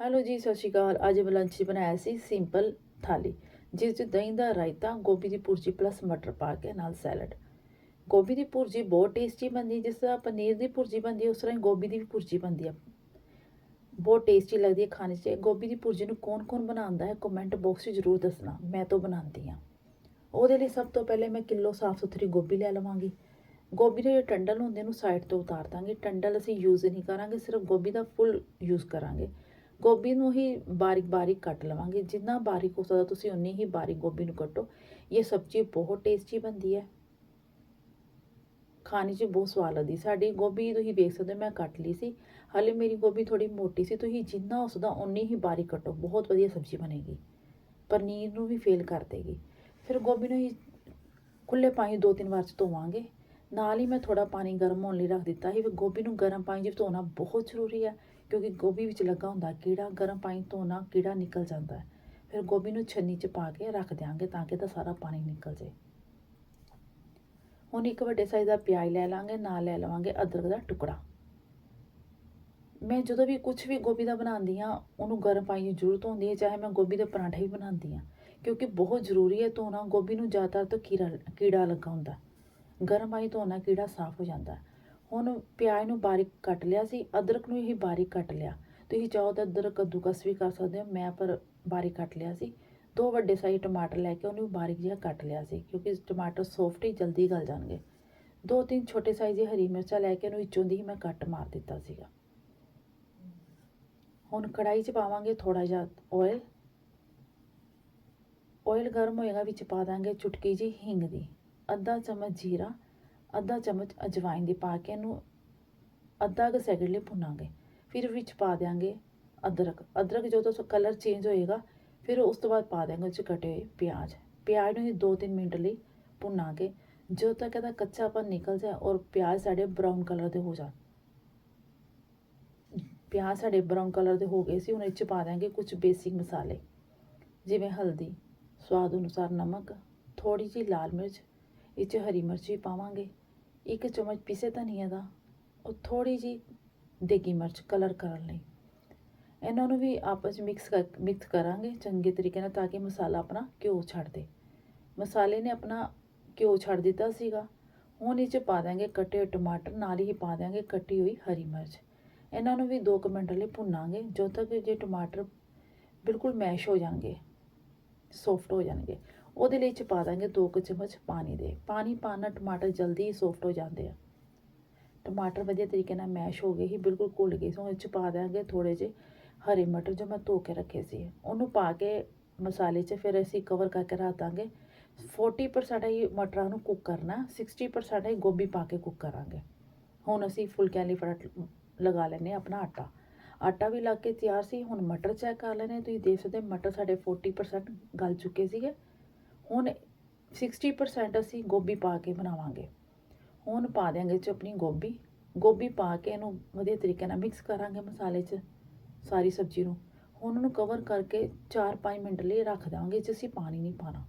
Hello ਜੀ, ਸਤਿ ਸ਼੍ਰੀ ਅਕਾਲ। ਅੱਜ ਮੈਂ ਲੰਚ ਬਣਾਇਆ ਸੀ ਸਿੰਪਲ ਥਾਲੀ, ਜਿਸ 'ਚ ਦਹੀਂ ਦਾ ਰਾਇਤਾ, ਗੋਭੀ ਦੀ ਭੁਰਜੀ ਪਲੱਸ ਮਟਰ ਪਾ ਕੇ ਨਾਲ ਸੈਲਡ ਗੋਭੀ ਦੀ ਭੁਰਜੀ ਬਹੁਤ ਟੇਸਟੀ ਬਣਦੀ ਜਿਸ ਤਰ੍ਹਾਂ ਪਨੀਰ ਦੀ ਭੁਰਜੀ ਬਣਦੀ ਉਸ ਤਰ੍ਹਾਂ ਹੀ ਗੋਭੀ ਦੀ ਵੀ ਭੁਰਜੀ ਬਣਦੀ ਹੈ। ਬਹੁਤ ਟੇਸਟੀ ਲੱਗਦੀ ਹੈ ਖਾਣੇ 'ਚ। ਗੋਭੀ ਦੀ ਭੁਰਜੀ ਨੂੰ ਕੌਣ-ਕੌਣ ਬਣਾਉਂਦਾ ਹੈ ਕਮੈਂਟ ਬਾਕਸ 'ਚ ਜ਼ਰੂਰ ਦੱਸਣਾ। ਮੈਂ ਤਾਂ ਬਣਾਉਂਦੀ ਹਾਂ। ਉਹਦੇ ਲਈ ਸਭ ਤੋਂ ਪਹਿਲੇ ਮੈਂ ਕਿਲੋ ਸਾਫ਼ ਸੁਥਰੀ ਗੋਭੀ ਲੈ ਲਵਾਂਗੀ। ਗੋਭੀ ਦੇ ਜਿਹੜੇ ਟੰਡਲ ਹੁੰਦੇ ਨੂੰ ਸਾਈਡ ਤੋਂ ਉਤਾਰ ਦਾਂਗੇ। ਟੰਡਲ ਅਸੀਂ ਯੂਜ਼ ਨਹੀਂ ਕਰਾਂਗੇ, ਸਿਰਫ ਗੋਭੀ ਦਾ ਫੁੱਲ ਯੂਜ਼ ਕਰਾਂਗੇ। ਗੋਭੀ ਨੂੰ ਹੀ ਬਾਰੀਕ ਬਾਰੀਕ ਕੱਟ ਲਵਾਂਗੇ। ਜਿੰਨਾ ਬਾਰੀਕ ਹੋ ਸਕਦਾ ਤੁਸੀਂ ਉਨੀ ਹੀ ਬਾਰੀਕ ਗੋਭੀ ਨੂੰ ਕੱਟੋ। ਇਹ ਸਬਜ਼ੀ ਬਹੁਤ ਟੇਸਟੀ ਬਣਦੀ ਹੈ। ਖਾਣੇ 'ਚ ਬਹੁਤ ਸਵਾਦ ਲੱਗਦੀ। ਸਾਡੀ ਗੋਭੀ ਤੁਸੀਂ ਵੇਖ ਸਕਦੇ ਹੋ, ਮੈਂ ਕੱਟ ਲਈ ਸੀ। ਹਾਲੇ ਮੇਰੀ ਗੋਭੀ ਥੋੜੀ ਮੋਟੀ ਸੀ। ਤੁਸੀਂ ਜਿੰਨਾ ਉਸਦਾ ਉਨੀ ਹੀ ਬਾਰੀਕ ਕੱਟੋ। ਬਹੁਤ ਵਧੀਆ ਸਬਜ਼ੀ ਬਣੇਗੀ। ਪਨੀਰ ਨੂੰ ਵੀ ਫੇਲ ਕਰ ਦੇਗੀ। ਫਿਰ ਗੋਭੀ ਨੂੰ ਹੀ ਖੁੱਲੇ ਪਾਣੀ ਦੋ ਤਿੰਨ ਵਾਰ ਚ ਧੋਵਾਂਗੇ। ਨਾਲ ਹੀ ਮੈਂ ਥੋੜਾ ਪਾਣੀ ਗਰਮ ਹੋਣ ਲਈ ਰੱਖ ਦਿੱਤਾ ਸੀ ਵੀ ਗੋਭੀ ਨੂੰ ਗਰਮ ਪਾਣੀ 'ਚ ਧੋਣਾ ਬਹੁਤ ਜ਼ਰੂਰੀ ਹੈ, ਕਿਉਂਕਿ ਗੋਭੀ ਵਿੱਚ ਲੱਗਾ ਹੁੰਦਾ ਕੀੜਾ, ਗਰਮ ਪਾਣੀ ਧੋਣਾ ਕੀੜਾ ਨਿਕਲ ਜਾਂਦਾ ਹੈ। ਫਿਰ ਗੋਭੀ ਨੂੰ ਛੰਨੀ 'ਚ ਪਾ ਕੇ ਰੱਖ ਦਿਆਂਗੇ ਤਾਂ ਕਿ ਤਾਂ ਸਾਰਾ ਪਾਣੀ ਨਿਕਲ ਜਾਏ। ਹੁਣ ਇੱਕ ਵੱਡੇ ਸਾਈਜ਼ ਦਾ ਪਿਆਜ਼ ਲੈ ਲਾਂਗੇ, ਨਾਲ ਲੈ ਲਵਾਂਗੇ ਅਦਰਕ ਦਾ ਟੁਕੜਾ। ਮੈਂ ਜਦੋਂ ਵੀ ਕੁਝ ਵੀ ਗੋਭੀ ਦਾ ਬਣਾਉਂਦੀ ਆ ਉਹਨੂੰ ਗਰਮ ਪਾਣੀ ਦੀ ਜ਼ਰੂਰਤ ਹੁੰਦੀ ਹੈ, ਚਾਹੇ ਮੈਂ ਗੋਭੀ ਦੇ ਪਰਾਂਠੇ ਵੀ ਬਣਾਉਂਦੀ ਆ ਕਿਉਂਕਿ ਬਹੁਤ ਜ਼ਰੂਰੀ ਹੈ ਧੋਣਾ। ਗੋਭੀ ਨੂੰ ਜ਼ਿਆਦਾਤਰ ਤੋਂ ਕੀੜਾ ਕੀੜਾ ਲੱਗਾ ਹੁੰਦਾ। ਗਰਮ ਪਾਣੀ ਧੋਣਾ ਕੀੜਾ ਸਾਫ਼ ਹੋ ਜਾਂਦਾ ਹੁਣ ਪਿਆਜ਼ ਨੂੰ ਬਾਰੀਕ ਕੱਟ ਲਿਆ ਸੀ, ਅਦਰਕ ਨੂੰ ਹੀ ਬਾਰੀਕ ਕੱਟ ਲਿਆ। ਤੁਸੀਂ ਚਾਹੋ ਤਾਂ ਅਦਰਕ ਕੱਦੂਕਸ ਵੀ ਕਰ ਸਕਦੇ ਹੋ, ਮੈਂ ਪਰ ਬਾਰੀਕ ਕੱਟ ਲਿਆ ਸੀ। ਦੋ ਵੱਡੇ ਸਾਈਜ਼ ਟਮਾਟਰ ਲੈ ਕੇ ਉਹਨੂੰ ਬਾਰੀਕ ਜਿਹਾ ਕੱਟ ਲਿਆ ਸੀ, ਕਿਉਂਕਿ ਟਮਾਟਰ ਸੌਫਟ ਹੀ ਜਲਦੀ ਗਲ ਜਾਣਗੇ। ਦੋ ਤਿੰਨ ਛੋਟੇ ਸਾਈਜ਼ ਦੀ ਹਰੀ ਮਿਰਚਾਂ ਲੈ ਕੇ ਉਹਨੂੰ ਵਿੱਚੋਂ ਦੀ ਹੀ ਮੈਂ ਕੱਟ ਮਾਰ ਦਿੱਤਾ ਸੀਗਾ। ਹੁਣ ਕੜਾਈ 'ਚ ਪਾਵਾਂਗੇ ਥੋੜਾ ਜਿਹਾ ਆਇਲ ਆਇਲ ਗਰਮ ਹੋਏਗਾ, ਵਿੱਚ ਪਾ ਦਾਂਗੇ ਚੁਟਕੀ ਜੀ ਹਿੰਗ ਦੀ। ਅੱਧਾ ਚਮਚ ਜੀਰਾ, ਅੱਧਾ ਚਮਚ ਅਜਵਾਇਨ ਦੀ ਪਾ ਕੇ ਇਹਨੂੰ ਅੱਧਾ ਕੁ ਸੈਕਿੰਡ ਲਈ ਭੁੰਨਾਂਗੇ। ਫਿਰ ਵਿੱਚ ਪਾ ਦਿਆਂਗੇ ਅਦਰਕ। ਅਦਰਕ ਜਦੋਂ ਕਲਰ ਚੇਂਜ ਹੋਏਗਾ, ਫਿਰ ਉਸ ਤੋਂ ਬਾਅਦ ਪਾ ਦਿਆਂਗੇ ਉਹ 'ਚ ਕਟੇ ਹੋਏ ਪਿਆਜ਼। ਪਿਆਜ਼ ਨੂੰ ਹੀ 2-3 ਮਿੰਟ ਲਈ ਭੁੰਨਾਂਗੇ। ਜਦੋਂ ਤੱਕ ਇਹਦਾ ਕੱਚਾਪਨ ਨਿਕਲ ਜਾਏ ਔਰ ਪਿਆਜ਼ ਸਾਡੇ ਬਰਾਊਨ ਕਲਰ ਦੇ ਹੋ ਜਾਣ। ਪਿਆਜ਼ ਸਾਡੇ ਬਰਾਊਨ ਕਲਰ ਦੇ ਹੋ ਗਏ ਸੀ, ਹੁਣ ਇਹ 'ਚ ਪਾ ਦਿਆਂਗੇ ਕੁਝ ਬੇਸਿਕ ਮਸਾਲੇ। ਜਿਵੇਂ ਹਲਦੀ, ਸਵਾਦ ਅਨੁਸਾਰ ਨਮਕ ਥੋੜੀ ਜਿਹੀ ਲਾਲ ਮਿਰਚ ਇਹ 'ਚ ਹਰੀ ਮਿਰਚ ਵੀ ਪਾਵਾਂਗੇ। ਇੱਕ ਚਮਚ ਪੀਸੇ ਧਨੀਆ ਦਾ, ਉਹ ਥੋੜੀ ਜਿਹੀ ਦੇਗੀ ਮਿਰਚ ਕਲਰ ਕਰਨ ਲਈ। ਇਹਨਾਂ ਨੂੰ ਵੀ ਆਪਸ ਵਿੱਚ ਮਿਕਸ ਕਰ, ਮਿਕਸ ਕਰਾਂਗੇ ਚੰਗੇ ਤਰੀਕੇ ਨਾਲ ਤਾਂ ਕਿ ਮਸਾਲਾ ਆਪਣਾ ਘਿਓ ਛੱਡ ਦੇ। ਮਸਾਲੇ ਨੇ ਆਪਣਾ ਘਿਓ ਛੱਡ ਦਿੱਤਾ ਸੀਗਾ। ਹੁਣ ਇਹ 'ਚ ਪਾ ਦਾਂਗੇ ਕੱਟੇ ਹੋਏ ਟਮਾਟਰ, ਨਾਲ ਹੀ ਪਾ ਦਾਂਗੇ ਕੱਟੀ ਹੋਈ ਹਰੀ ਮਿਰਚ। ਇਹਨਾਂ ਨੂੰ ਵੀ 2 ਮਿੰਟ ਲਈ ਭੁੰਨਾਂਗੇ, ਜਦੋਂ ਤੱਕ ਜੇ ਟਮਾਟਰ ਬਿਲਕੁਲ ਮੈਸ਼ ਹੋ ਜਾਣਗੇ ਸੌਫਟ ਹੋ ਜਾਣਗੇ। ਉਹਦੇ ਲਈ ਚ ਪਾ ਦਾਂਗੇ 2 ਚਮਚ ਪਾਣੀ ਦੇ। ਪਾਣੀ ਪਾਣਾ ਟਮਾਟਰ ਜਲਦੀ ਹੀ ਸੌਫਟ ਹੋ ਜਾਂਦੇ ਆ। ਟਮਾਟਰ ਵਧੀਆ ਤਰੀਕੇ ਨਾਲ ਮੈਸ਼ ਹੋ ਗਏ ਹੀ ਬਿਲਕੁਲ ਘੁਲ ਗਏ ਸੋ। ਇਹ ਚ ਪਾ ਦਾਂਗੇ ਥੋੜੇ ਜਿਹੇ ਹਰੇ ਮਟਰ ਜੋ ਮੈਂ ਧੋ ਕੇ ਰੱਖੇ ਸੀ। ਉਹਨੂੰ ਪਾ ਕੇ ਮਸਾਲੇ 'ਚ ਫਿਰ ਅਸੀਂ ਕਵਰ ਕਰਕੇ ਰੱਖ ਦਾਂਗੇ। 40% ਹੀ ਮਟਰਾਂ ਨੂੰ ਕੁੱਕ ਕਰਨਾ 60% ਹੀ ਗੋਭੀ ਪਾ ਕੇ ਕੁੱਕ ਕਰਾਂਗੇ। ਹੁਣ ਅਸੀਂ ਫੁਲਕਿਆਂ ਲਈ ਫਟਾਫਟ ਲਗਾ ਲੈਨੇ ਆਪਣਾ ਆਟਾ। ਆਟਾ ਵੀ ਲਾ ਕੇ ਤਿਆਰ ਸੀ, ਹੁਣ ਮਟਰ ਚੈੱਕ ਕਰ ਲੈਨੇ ਤੁਸੀਂ ਦੇਖ ਸਕਦੇ ਮਟਰ ਸਾਡੇ 40% ਗਲ ਚੁੱਕੇ ਸੀਗੇ। ਹੁਣ 60% ਅਸੀਂ ਗੋਭੀ ਪਾ ਕੇ ਬਣਾਵਾਂਗੇ। ਹੁਣ ਪਾ ਦਿਆਂਗੇ ਚ ਆਪਣੀ ਗੋਭੀ। ਗੋਭੀ ਪਾ ਕੇ ਇਹਨੂੰ ਵਧੀਆ ਤਰੀਕੇ ਨਾਲ ਮਿਕਸ ਕਰਾਂਗੇ ਮਸਾਲੇ 'ਚ ਸਾਰੀ ਸਬਜ਼ੀ ਨੂੰ। ਹੁਣ ਉਹਨੂੰ ਕਵਰ ਕਰਕੇ 4-5 ਮਿੰਟ ਲਈ ਰੱਖ ਦਾਂਗੇ ਜੇ ਅਸੀਂ ਪਾਣੀ ਨਹੀਂ ਪਾਣਾ।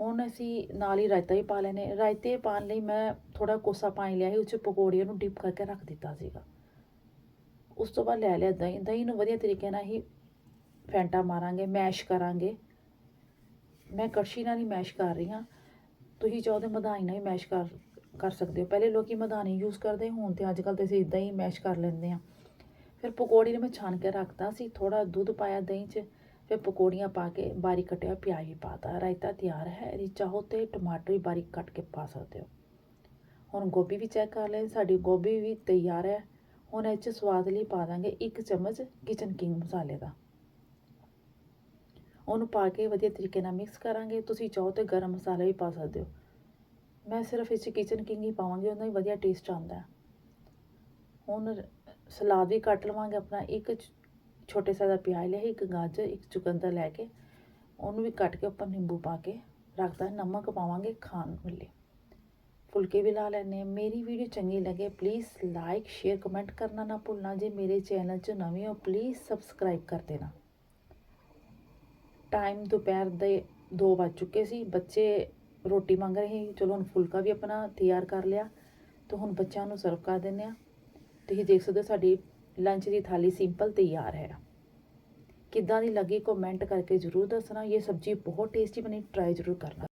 ਹੁਣ ਅਸੀਂ ਨਾਲ ਹੀ ਰਾਇਤਾ ਹੀ ਪਾ ਲੈਨੇ ਰਾਇਤੇ ਪਾਣ ਲਈ ਮੈਂ ਥੋੜਾ ਕੋਸਾ ਪਾਣੀ ਲਿਆ ਸੀ, ਉਹ 'ਚ ਪਕੌੜੀਆਂ ਨੂੰ ਡਿਪ ਕਰਕੇ ਰੱਖ ਦਿੱਤਾ ਸੀਗਾ। ਉਸ ਤੋਂ ਬਾਅਦ ਲੈ ਲਿਆ ਦਹੀਂ। ਦਹੀਂ ਨੂੰ ਵਧੀਆ ਤਰੀਕੇ ਨਾਲ ਹੀ ਫੈਂਟਾ ਮਾਰਾਂਗੇ, ਮੈਸ਼ ਕਰਾਂਗੇ। ਮੈਂ ਕੜਛੀ ਨਾਲ ਹੀ ਮੈਸ਼ ਕਰ ਰਹੀ ਹਾਂ। ਤੁਸੀਂ ਚਾਹੋ ਤਾਂ ਮਧਾਣੀ ਨਾਲ ਹੀ ਮੈਸ਼ ਕਰ ਕਰ ਸਕਦੇ ਹੋ। ਪਹਿਲੇ ਲੋਕੀ ਮਧਾਣੀ ਯੂਜ਼ ਕਰਦੇ ਹੁਣ ਤੇ ਅੱਜ ਕੱਲ੍ਹ ਤੇ ਅਸੀਂ ਇਦਾਂ ਹੀ ਮੈਸ਼ ਕਰ ਲੈਂਦੇ ਆ ਫਿਰ ਪਕੌੜੀ ਨੂੰ ਮੈਂ ਛਾਣ ਕੇ ਰੱਖਤਾ ਸੀ ਥੋੜਾ ਦੁੱਧ ਪਾਇਆ ਦਹੀਂ 'ਚ, ਫਿਰ ਪਕੌੜੀਆਂ ਪਾ ਕੇ ਬਾਰੀਕ ਕੱਟਿਆ, ਪਿਆਜ਼ ਵੀ ਪਾਤਾ ਰਾਇਤਾ ਤਿਆਰ ਹੈ ਇਹਦੀ ਚਾਹੋ ਤੇ ਟਮਾਟਰ ਵੀ ਬਾਰੀਕ ਕੱਟ ਕੇ ਪਾ ਸਕਦੇ ਹੋ। ਹੁਣ ਗੋਭੀ ਵੀ ਚੈੱਕ ਕਰ ਲੈ ਸਾਡੀ ਗੋਭੀ ਵੀ ਤਿਆਰ ਹੈ। ਹੁਣ ਇਹ 'ਚ ਸਵਾਦ ਲਈ ਪਾ ਦਾਂਗੇ ਇੱਕ ਚਮਚ ਕਿਚਨ ਕਿੰਗ ਮਸਾਲੇ ਦਾ। ਉਹਨੂੰ ਪਾ ਕੇ ਵਧੀਆ ਤਰੀਕੇ ਨਾਲ ਮਿਕਸ ਕਰਾਂਗੇ। ਤੁਸੀਂ ਚਾਹੋ ਤੇ ਗਰਮ ਮਸਾਲਾ ਵੀ ਪਾ ਸਕਦੇ ਹੋ। ਮੈਂ ਸਿਰਫ ਇਸ 'ਚ ਕਿਚਨ ਕਿੰਗ ਹੀ ਪਾਵਾਂਗੀ, ਉਹਦਾ ਹੀ ਵਧੀਆ ਟੇਸਟ ਆਉਂਦਾ ਹੁਣ ਸਲਾਦ ਵੀ ਕੱਟ ਲਵਾਂਗੇ ਆਪਣਾ। ਇੱਕ ਛੋਟੇ ਸਾਈਜ਼ ਦਾ ਪਿਆਜ਼ ਲਿਆ, ਇੱਕ ਗਾਜਰ, ਇੱਕ ਚੁਕੰਦਰ ਲੈ ਕੇ ਉਹਨੂੰ ਵੀ ਕੱਟ ਕੇ ਉੱਪਰ ਨਿੰਬੂ ਪਾ ਕੇ ਰੱਖਦਾ ਨਮਕ ਪਾਵਾਂਗੇ ਖਾਣ ਵੇਲੇ। ਫੁਲਕੇ ਵੀ ਲਾ ਲੈਣੇ ਮੇਰੀ ਵੀਡੀਓ ਚੰਗੀ ਲੱਗੇ ਪਲੀਜ਼ ਲਾਈਕ ਸ਼ੇਅਰ ਕਮੈਂਟ ਕਰਨਾ ਨਾ ਭੁੱਲਣਾ। ਜੇ ਮੇਰੇ ਚੈਨਲ 'ਚ ਨਵੇਂ ਹੋ ਪਲੀਜ਼ ਸਬਸਕ੍ਰਾਈਬ ਕਰ ਦੇਣਾ। ਟਾਈਮ ਦੁਪਹਿਰ ਦੇ 2 ਵੱਜ ਚੁੱਕੇ ਸੀ। ਬੱਚੇ ਰੋਟੀ ਮੰਗ ਰਹੇ ਸੀ। ਚਲੋ ਹੁਣ ਫੁਲਕਾ ਵੀ ਆਪਣਾ ਤਿਆਰ ਕਰ ਲਿਆ ਤਾਂ ਹੁਣ ਬੱਚਿਆਂ ਨੂੰ ਸਰਵ ਕਰ ਦਿੰਦੇ ਆ ਤੁਸੀਂ ਦੇਖ ਸਕਦੇ ਹੋ ਸਾਡੀ ਲੰਚ ਦੀ ਥਾਲੀ ਸਿੰਪਲ ਤਿਆਰ ਹੈ। ਕਿੱਦਾਂ ਦੀ ਲੱਗੀ ਕਮੈਂਟ ਕਰਕੇ ਜ਼ਰੂਰ ਦੱਸਣਾ। ਇਹ ਸਬਜ਼ੀ ਬਹੁਤ ਟੇਸਟੀ ਬਣੀ। ਟਰਾਈ ਜ਼ਰੂਰ ਕਰਨਾ।